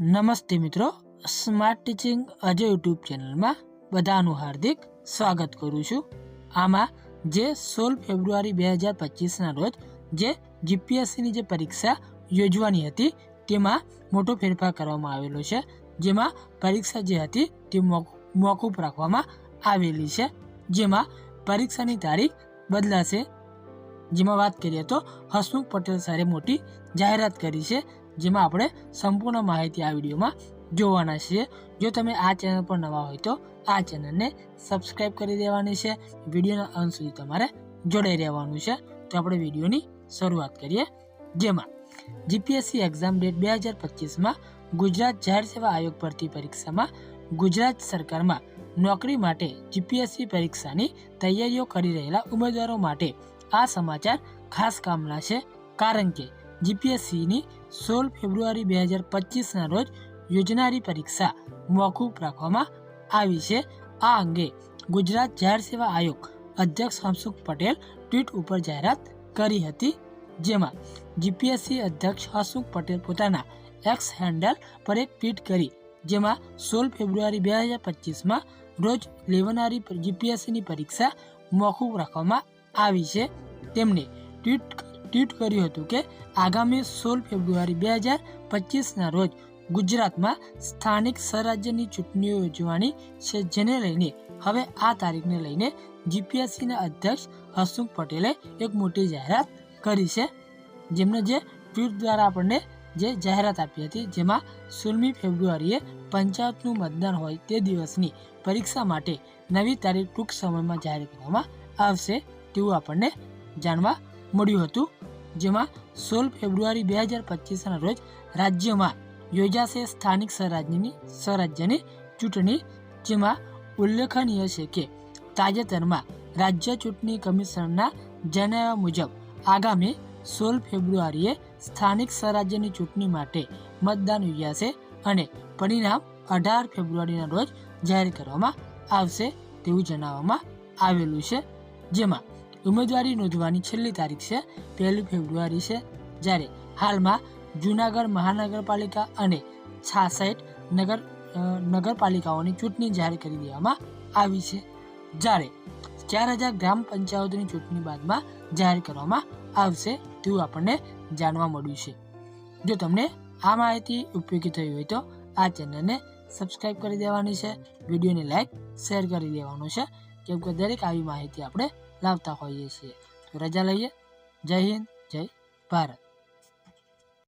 નમસ્તે મિત્રો smart teaching Ajay YouTube ચેનલમાં બધાનું હાર્દિક સ્વાગત કરું છું. આમાં જે સોળ ફેબ્રુઆરી બે હજાર પચીસના રોજ જે જીપીએસસીની જે પરીક્ષા યોજવાની હતી, તેમાં મોટો ફેરફાર કરવામાં આવેલો છે. જેમાં પરીક્ષા જે હતી, તે મોક- મોકૂફ રાખવામાં આવેલી છે. જેમાં પરીક્ષાની તારીખ બદલાશે. જેમાં વાત કરીએ તો હસમુખ પટેલ સારે મોટી જાહેરાત કરી છે, જેમાં આપણે સંપૂર્ણ માહિતી આ વિડીયોમાં જોવાના છીએ. જો તમે આ ચેનલ પર નવા હોય તો આ ચેનલને સબસ્ક્રાઈબ કરી દેવાની છે. વિડીયોના અંત સુધી તમારે જોડાઈ રહેવાનું છે. તો આપણે વિડીયોની શરૂઆત કરીએ. જેમાં જીપીએસસી એક્ઝામ ડેટ બે હજાર પચીસમાં ગુજરાત જાહેર સેવા આયોગ ભરતી પરીક્ષામાં ગુજરાત સરકારમાં નોકરી માટે જીપીએસસી પરીક્ષાની તૈયારીઓ કરી રહેલા ઉમેદવારો માટે આ સમાચાર ખાસ કામના છે. કારણ કે જીપીએસસીની સોળ ફેબ્રુઆરી બે હજાર પચીસના રોજ યોજનારી પરીક્ષા મોકૂફ રાખવામાં આવી છે. આ અંગે ગુજરાત જાહેર સેવા આયોગ અધ્યક્ષ હંસુખ પટેલ ટ્વીટ ઉપર જાહેરાત કરી હતી. જેમાં જીપીએસસી અધ્યક્ષ હસમુખ પટેલ પોતાના એક્સ હેન્ડલ પર એક ટ્વીટ કરી, જેમાં સોળ ફેબ્રુઆરી બે હજાર પચીસમાં રોજ લેવાનારી જીપીએસસીની પરીક્ષા મોકૂફ રાખવામાં આવી છે. તેમણે ટ્વીટ ટ્વીટ કર્યું હતું કે આગામી સોળ ફેબ્રુઆરી બે હજાર પચીસના રોજ ગુજરાતમાં સ્થાનિક સ્વરાજ્યની ચૂંટણીઓ યોજવાની છે, જેને લઈને હવે આ તારીખને લઈને જીપીએસસીના અધ્યક્ષ હસમુખ પટેલે એક મોટી જાહેરાત કરી છે. જેમને જે ટ્વીટ દ્વારા આપણને જે જાહેરાત આપી હતી, જેમાં સોળમી ફેબ્રુઆરીએ પંચાયતનું મતદાન હોય તે દિવસની પરીક્ષા માટે નવી તારીખ ટૂંક સમયમાં જાહેર કરવામાં આવશે તેવું આપણને જાણવા મળ્યું હતું. જેમાં સોળ ફેબ્રુઆરી બે હજાર પચીસના રોજ રાજ્યમાં યોજાશે સ્થાનિક સ્વરાજ્યની સ્વરાજ્યની ચૂંટણી, જેમાં ઉલ્લેખનીય છે કે તાજેતરમાં રાજ્ય ચૂંટણી કમિશનરના જણાવ્યા મુજબ આગામી સોળ ફેબ્રુઆરીએ સ્થાનિક સ્વરાજ્યની ચૂંટણી માટે મતદાન યોજાશે અને પરિણામ અઢાર ફેબ્રુઆરીના રોજ જાહેર કરવામાં આવશે તેવું જણાવવામાં આવેલું છે. જેમાં ઉમેદવારી નોંધવાની છેલ્લી તારીખ છે, પહેલી ફેબ્રુઆરી છે, જ્યારે હાલમાં જૂનાગઢ મહાનગરપાલિકા અને છાસઠ નગર નગરપાલિકાઓની ચૂંટણી જાહેર કરી દેવામાં આવી છે, જ્યારે ચાર હજાર ગ્રામ પંચાયતોની ચૂંટણી બાદમાં જાહેર કરવામાં આવશે તેવું આપણને જાણવા મળ્યું છે. જો તમને આ માહિતી ઉપયોગી થઈ હોય તો આ ચેનલને સબસ્ક્રાઈબ કરી દેવાની છે, વિડીયોને લાઈક શેર કરી દેવાનો છે, કેમ કે દરેક આવી માહિતી આપણે લાવતા હોઈએ છીએ. તો રજા લઈએ. જય હિન્દ જય ભારત.